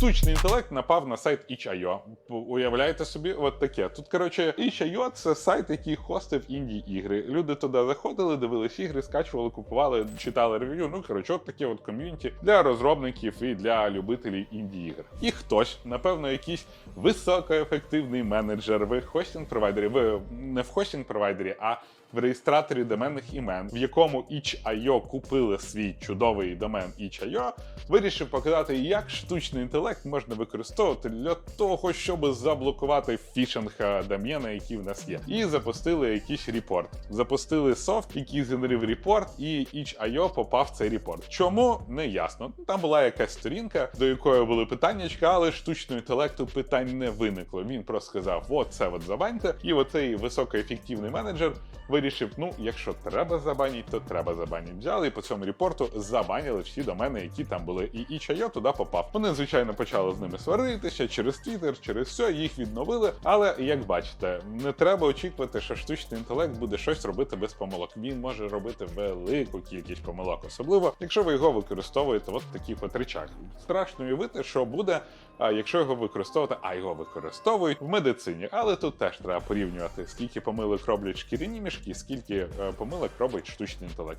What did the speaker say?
штучний інтелект напав на сайт itch.io. Уявляєте собі, от таке. Тут, коротше, itch.io — це сайт, який хостив інді ігри. Люди туди заходили, дивились ігри, скачували, купували, читали рев'ю. Ну, коротше, от таке от ком'юніті для розробників і для любителів інді ігр. І хтось, напевно, якийсь високоефективний менеджер в хостинг-провайдері, в не в хостинг-провайдері, а в реєстраторі доменних імен, в якому itch.io купили свій чудовий домен itch.io, вирішив показати, як штучний інтелект можна використовувати для того, щоб заблокувати фішинг е, домена, які в нас є. І запустили якийсь репорт. Запустили софт, який згенерив репорт, і itch.io попав в цей репорт. Чому не ясно. Там була якась сторінка, до якої були питання, але штучного інтелекту питань не виникло. Він просто сказав: от це от забаньте, і оцей високоефективний менеджер вирішив: ну, якщо треба забанити, то треба забанити. Взяли і по цьому репорту забанили всі домени, які там були. І itch.io туди попав. Вони, звичайно, почали з ними сваритися через Twitter, через все, їх відновили. Але як бачите, не треба очікувати, що штучний інтелект буде щось робити без помилок. Він може робити велику кількість помилок, особливо якщо ви його використовуєте от в таких от. Страшно уявити, що буде, а, якщо його використовувати, а його використовують в медицині. Але тут теж треба порівнювати, скільки помилок роблять шкіряні мішки, скільки е, помилок робить штучний інтелект.